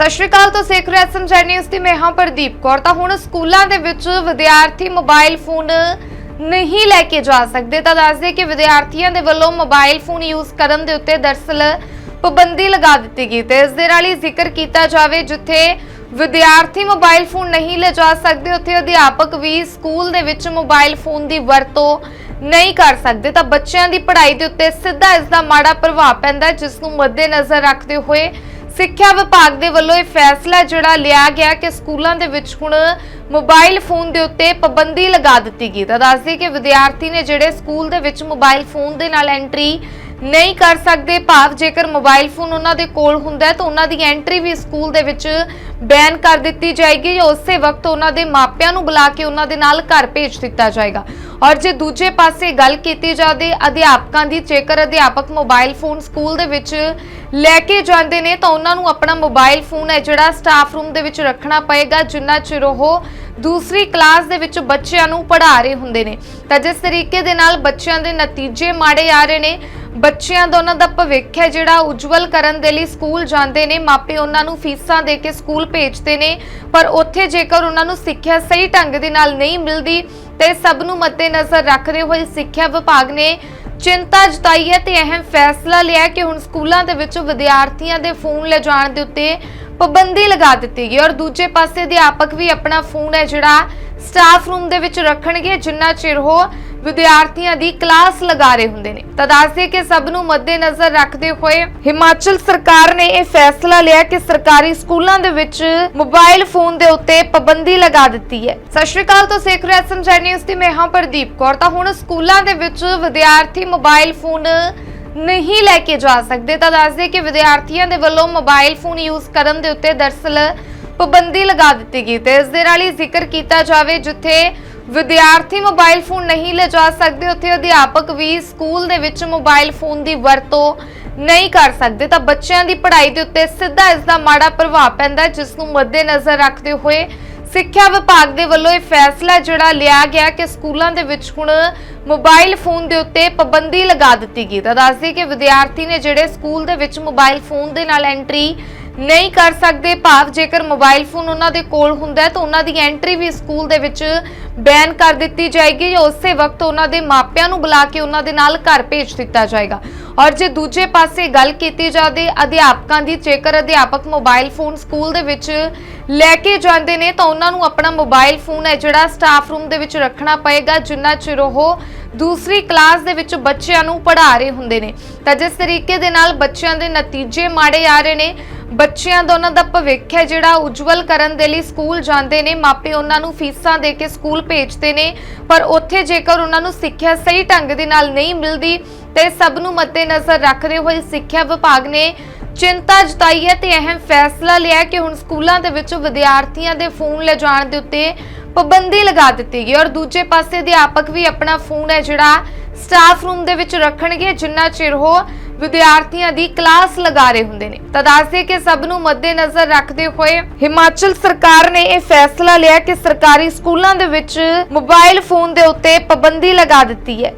ਸਤਿ ਸ਼੍ਰੀ ਅਕਾਲ ਤੋਂ ਸਿੱਖ ਰਿਹਾ ਸਮਝਾਈ ਨਿਊਜ਼ ਦੀ ਮੈਂ ਹਾਂ ਪ੍ਰਦੀਪ ਕੌਰ। ਤਾਂ ਹੁਣ ਸਕੂਲਾਂ ਦੇ ਵਿੱਚ ਵਿਦਿਆਰਥੀ ਮੋਬਾਈਲ ਫੋਨ ਨਹੀਂ ਲੈ ਕੇ ਜਾ ਸਕਦੇ। ਤਾਂ ਦੱਸਦੇ ਕਿ ਵਿਦਿਆਰਥੀਆਂ ਦੇ ਵੱਲੋਂ ਮੋਬਾਈਲ ਫੋਨ ਯੂਜ਼ ਕਰਨ ਦੇ ਉੱਤੇ ਦਰਸਲ ਪਾਬੰਦੀ ਲਗਾ ਦਿੱਤੀ ਗਈ ਤੇ ਇਸ ਦੇ ਨਾਲ ਹੀ ਜ਼ਿਕਰ ਕੀਤਾ ਜਾਵੇ, ਜਿੱਥੇ ਵਿਦਿਆਰਥੀ ਮੋਬਾਈਲ ਫੋਨ ਨਹੀਂ ਲੈ ਜਾ ਸਕਦੇ, ਉੱਥੇ ਅਧਿਆਪਕ ਵੀ ਸਕੂਲ ਦੇ ਵਿੱਚ ਮੋਬਾਈਲ ਫੋਨ ਦੀ ਵਰਤੋਂ ਨਹੀਂ ਕਰ ਸਕਦੇ। ਤਾਂ ਬੱਚਿਆਂ ਦੀ ਪੜ੍ਹਾਈ ਦੇ ਉੱਤੇ ਸਿੱਧਾ ਇਸ ਦਾ ਮਾੜਾ ਪ੍ਰਭਾਵ ਪੈਂਦਾ ਜਿਸ ਨੂੰ ਮੱਦੇਨਜ਼ਰ ਰੱਖਦੇ ਹੋਏ ਸਿੱਖਿਆ ਵਿਭਾਗ ਦੇ ਵੱਲੋਂ ਇਹ ਫੈਸਲਾ ਜਿਹੜਾ ਲਿਆ ਗਿਆ ਕਿ ਸਕੂਲਾਂ ਦੇ ਵਿੱਚ ਹੁਣ ਮੋਬਾਈਲ ਫੋਨ ਦੇ ਉੱਤੇ ਪਾਬੰਦੀ ਲਗਾ ਦਿੱਤੀ ਗਈ ਤਾਂ ਦੱਸਦੀ ਕਿ ਵਿਦਿਆਰਥੀ ਨੇ ਜਿਹੜੇ ਸਕੂਲ ਦੇ ਵਿੱਚ ਮੋਬਾਈਲ ਫੋਨ ਦੇ ਨਾਲ ਐਂਟਰੀ ਨਹੀਂ ਕਰ ਸਕਦੇ, ਭਾਵ ਜੇਕਰ ਮੋਬਾਈਲ ਫੋਨ ਉਹਨਾਂ ਦੇ ਕੋਲ ਹੁੰਦਾ ਤਾਂ ਉਹਨਾਂ ਦੀ ਐਂਟਰੀ ਵੀ ਸਕੂਲ ਦੇ ਵਿੱਚ ਬੈਨ ਕਰ ਦਿੱਤੀ ਜਾਏਗੀ ਜਾਂ ਉਸੇ ਵਕਤ ਉਹਨਾਂ ਦੇ ਮਾਪਿਆਂ ਨੂੰ ਬੁਲਾ ਕੇ ਉਹਨਾਂ ਦੇ ਨਾਲ ਘਰ ਭੇਜ ਦਿੱਤਾ ਜਾਏਗਾ। ਔਰ ਜੇ ਦੂਜੇ ਪਾਸੇ ਗੱਲ ਕੀਤੀ ਜਾਵੇ, ਅਧਿਆਪਕਾਂ ਦੀ, ਜੇਕਰ ਅਧਿਆਪਕ ਮੋਬਾਈਲ ਫੋਨ ਸਕੂਲ ਦੇ ਵਿੱਚ ਲੈ ਕੇ ਜਾਂਦੇ ਨੇ, ਤਾਂ ਉਹਨਾਂ ਨੂੰ ਆਪਣਾ ਮੋਬਾਈਲ ਫੋਨ ਹੈ ਜਿਹੜਾ ਸਟਾਫ ਰੂਮ ਦੇ ਵਿੱਚ ਰੱਖਣਾ ਪਏਗਾ, ਜਿੰਨਾ ਚਿਰ ਉਹ ਦੂਸਰੀ ਕਲਾਸ ਦੇ ਵਿੱਚ ਬੱਚਿਆਂ ਨੂੰ ਪੜ੍ਹਾ ਰਹੇ ਹੁੰਦੇ ਨੇ। ਤਾਂ ਜਿਸ ਤਰੀਕੇ ਦੇ ਨਾਲ ਬੱਚਿਆਂ ਦੇ ਨਤੀਜੇ ਮਾੜੇ ਆ ਰਹੇ ਨੇ, ਬੱਚਿਆਂ ਦਾ ਉਹਨਾਂ ਦਾ ਭਵਿੱਖ ਹੈ ਜਿਹੜਾ ਉਜਵਲ ਕਰਨ ਦੇ ਲਈ ਸਕੂਲ ਜਾਂਦੇ ਨੇ। ਮਾਪੇ ਉਹਨਾਂ ਨੂੰ ਫੀਸਾਂ ਦੇ ਕੇ ਸਕੂਲ ਭੇਜਦੇ ਨੇ, ਪਰ ਉੱਥੇ ਜੇਕਰ ਉਹਨਾਂ ਨੂੰ ਸਿੱਖਿਆ ਸਹੀ ਢੰਗ ਦੇ ਨਾਲ ਨਹੀਂ ਮਿਲਦੀ, ਤੇ ਸਭ ਨੂੰ ਮੱਦੇਨਜ਼ਰ ਰੱਖਦੇ ਹੋਏ ਸਿੱਖਿਆ ਵਿਭਾਗ ਨੇ ਚਿੰਤਾ ਜਤਾਈ ਹੈ ਤੇ ਅਹਿਮ ਫੈਸਲਾ ਲਿਆ ਕਿ ਹੁਣ ਸਕੂਲਾਂ ਦੇ ਵਿੱਚ ਵਿਦਿਆਰਥੀਆਂ ਦੇ ਫੋਨ ਲਿਜਾਣ ਦੇ ਉੱਤੇ ਪਾਬੰਦੀ ਲਗਾ ਦਿੱਤੀ ਗਈ ਔਰ ਦੂਜੇ ਪਾਸੇ ਅਧਿਆਪਕ ਵੀ ਆਪਣਾ ਫੋਨ ਹੈ ਜਿਹੜਾ ਸਟਾਫ ਰੂਮ ਦੇ ਵਿੱਚ ਰੱਖਣਗੇ, ਜਿੰਨਾ ਚਿਰ ਉਹ ਵਿਦਿਆਰਥੀਆਂ ਦੀ ਕਲਾਸ ਲਗਾ ਰਹੇ ਹੁੰਦੇ ਨੇ। ਤਾਂ ਦੱਸਦੇ ਕਿ ਸਭ ਨੂੰ ਮੱਦੇਨਜ਼ਰ ਰੱਖਦੇ ਹੋਏ ਹਿਮਾਚਲ ਸਰਕਾਰ ਨੇ ਇਹ ਫੈਸਲਾ ਲਿਆ ਕਿ ਸਰਕਾਰੀ ਸਕੂਲਾਂ ਦੇ ਵਿੱਚ ਮੋਬਾਈਲ ਫੋਨ ਦੇ ਉੱਤੇ ਪਾਬੰਦੀ ਲਗਾ ਦਿੱਤੀ ਹੈ। ਸਤਿ ਸ਼੍ਰੀ ਅਕਾਲ ਤੋਂ ਸਿੱਖ ਰਿਹਾ ਸਮਝਾਈ ਦੀ, ਮੈਂ ਹਾਂ ਪ੍ਰਦੀਪ ਕੌਰ। ਤਾਂ ਹੁਣ ਸਕੂਲਾਂ ਦੇ ਵਿੱਚ ਵਿਦਿਆਰਥੀ ਮੋਬਾਈਲ ਫੋਨ ਨਹੀਂ ਲੈ ਕੇ ਜਾ ਸਕਦੇ। ਤਾਂ ਦੱਸਦੇ ਕਿ ਵਿਦਿਆਰਥੀਆਂ ਦੇ ਵੱਲੋਂ ਮੋਬਾਈਲ ਫੋਨ ਯੂਜ਼ ਕਰਨ ਦੇ ਉੱਤੇ ਦਰਸਲ ਪਾਬੰਦੀ ਲਗਾ ਦਿੱਤੀ ਗਈ ਤੇ ਇਸ ਦੇ ਨਾਲ ਹੀ ਜ਼ਿਕਰ ਕੀਤਾ ਜਾਵੇ ਜਿੱਥੇ ਵਿਦਿਆਰਥੀ ਮੋਬਾਈਲ ਫੋਨ ਨਹੀਂ ਲੈ ਜਾ ਸਕਦੇ ਉੱਥੇ ਅਧਿਆਪਕ ਵੀ ਸਕੂਲ ਦੇ ਵਿੱਚ ਮੋਬਾਈਲ ਫੋਨ ਦੀ ਵਰਤੋਂ ਨਹੀਂ ਕਰ ਸਕਦੇ। ਤਾਂ ਬੱਚਿਆਂ ਦੀ ਪੜ੍ਹਾਈ ਦੇ ਉੱਤੇ ਸਿੱਧਾ ਇਸ ਦਾ ਮਾੜਾ ਪ੍ਰਭਾਵ ਪੈਂਦਾ ਹੈ, ਜਿਸ ਨੂੰ ਮੱਦੇਨਜ਼ਰ ਰੱਖਦੇ ਹੋਏ ਸਿੱਖਿਆ ਵਿਭਾਗ ਦੇ ਵੱਲੋਂ ਇਹ ਫੈਸਲਾ ਜਿਹੜਾ ਲਿਆ ਗਿਆ ਕਿ ਸਕੂਲਾਂ ਦੇ ਵਿੱਚ ਹੁਣ ਮੋਬਾਈਲ ਫੋਨ ਦੇ ਉੱਤੇ ਪਾਬੰਦੀ ਲਗਾ ਦਿੱਤੀ ਗਈ। ਤਾਂ ਦੱਸਦੀ ਕਿ ਵਿਦਿਆਰਥੀ ਨੇ ਜਿਹੜੇ ਸਕੂਲ ਦੇ ਵਿੱਚ ਮੋਬਾਈਲ ਫੋਨ ਦੇ ਨਾਲ ਐਂਟਰੀ ਨਹੀਂ ਕਰ ਸਕਦੇ। ਭਾਵ ਜੇਕਰ ਮੋਬਾਈਲ ਫੋਨ ਉਹਨਾਂ ਦੇ ਕੋਲ ਹੁੰਦਾ ਹੈ ਤਾਂ ਉਹਨਾਂ ਦੀ ਐਂਟਰੀ ਵੀ ਸਕੂਲ ਦੇ ਵਿੱਚ ਬੈਨ ਕਰ ਦਿੱਤੀ ਜਾਏਗੀ ਜਾਂ ਉਸੇ ਵਕਤ ਉਹਨਾਂ ਦੇ ਮਾਪਿਆਂ ਨੂੰ ਬੁਲਾ ਕੇ ਉਹਨਾਂ ਦੇ ਨਾਲ ਘਰ ਭੇਜ ਦਿੱਤਾ ਜਾਏਗਾ। ਔਰ ਜੇ ਦੂਜੇ ਪਾਸੇ ਗੱਲ ਕੀਤੀ ਜਾਵੇ ਅਧਿਆਪਕਾਂ ਦੀ, ਜੇਕਰ ਅਧਿਆਪਕ ਮੋਬਾਈਲ ਫੋਨ ਸਕੂਲ ਦੇ ਵਿੱਚ ਲੈ ਕੇ ਜਾਂਦੇ ਨੇ ਤਾਂ ਉਹਨਾਂ ਨੂੰ ਆਪਣਾ ਮੋਬਾਈਲ ਫੋਨ ਹੈ ਜਿਹੜਾ ਸਟਾਫ ਰੂਮ ਦੇ ਵਿੱਚ ਰੱਖਣਾ ਪਏਗਾ, ਜਿੰਨਾ ਚਿਰ ਉਹ ਦੂਸਰੀ ਕਲਾਸ ਦੇ ਵਿੱਚ ਬੱਚਿਆਂ ਨੂੰ ਪੜ੍ਹਾ ਰਹੇ ਹੁੰਦੇ ਨੇ। ਤਾਂ ਜਿਸ ਤਰੀਕੇ ਦੇ ਨਾਲ ਬੱਚਿਆਂ ਦੇ ਨਤੀਜੇ ਮਾੜੇ ਆ ਰਹੇ ਨੇ ਬੱਚਿਆਂ ਦਾ ਉਹਨਾਂ ਦਾ ਭਵਿੱਖ ਹੈ, ਜਿਹੜਾ ਉਜਵਲ ਕਰਨ ਦੇ ਲਈ ਸਕੂਲ ਜਾਂਦੇ ਨੇ, ਮਾਪੇ ਉਹਨਾਂ ਨੂੰ ਫੀਸਾਂ ਦੇ ਕੇ ਸਕੂਲ ਭੇਜਦੇ ਨੇ, ਪਰ ਉੱਥੇ ਜੇਕਰ ਉਹਨਾਂ ਨੂੰ ਸਿੱਖਿਆ ਸਹੀ ਢੰਗ ਦੇ ਨਾਲ ਨਹੀਂ ਮਿਲਦੀ, ਤੇ ਸਭ ਨੂੰ ਮੱਦੇਨਜ਼ਰ ਰੱਖਦੇ ਹੋਏ ਸਿੱਖਿਆ ਵਿਭਾਗ ਨੇ ਚਿੰਤਾ ਜਤਾਈ ਹੈ ਤੇ ਅਹਿਮ ਫੈਸਲਾ ਲਿਆ ਕਿ ਹੁਣ ਸਕੂਲਾਂ ਦੇ ਵਿੱਚ ਵਿਦਿਆਰਥੀਆਂ ਦੇ ਫੋਨ ਲਿਜਾਣ ਦੇ ਉੱਤੇ ਪਾਬੰਦੀ ਲਗਾ ਦਿੱਤੀ ਗਈ ਔਰ ਦੂਜੇ ਪਾਸੇ ਅਧਿਆਪਕ ਵੀ ਆਪਣਾ ਫੋਨ ਹੈ ਜਿਹੜਾ ਸਟਾਫ ਰੂਮ ਦੇ ਵਿੱਚ ਰੱਖਣਗੇ ਜਿੰਨਾ ਚਿਰ ਉਹ ਵਿਦਿਆਰਥੀਆਂ ਦੀ ਕਲਾਸ ਲਗਾ ਰਹੇ ਹੁੰਦੇ ਨੇ। ਤਾਂ ਦੱਸਦੇ ਕਿ ਸਭ ਨੂੰ ਮੱਦੇਨਜ਼ਰ ਰੱਖਦੇ ਹੋਏ ਹਿਮਾਚਲ ਸਰਕਾਰ ਨੇ ਇਹ ਫੈਸਲਾ ਲਿਆ ਕਿ ਸਰਕਾਰੀ ਸਕੂਲਾਂ ਦੇ ਵਿੱਚ ਮੋਬਾਈਲ ਫੋਨ ਦੇ ਉੱਤੇ ਪਾਬੰਦੀ ਲਗਾ ਦਿੱਤੀ ਹੈ।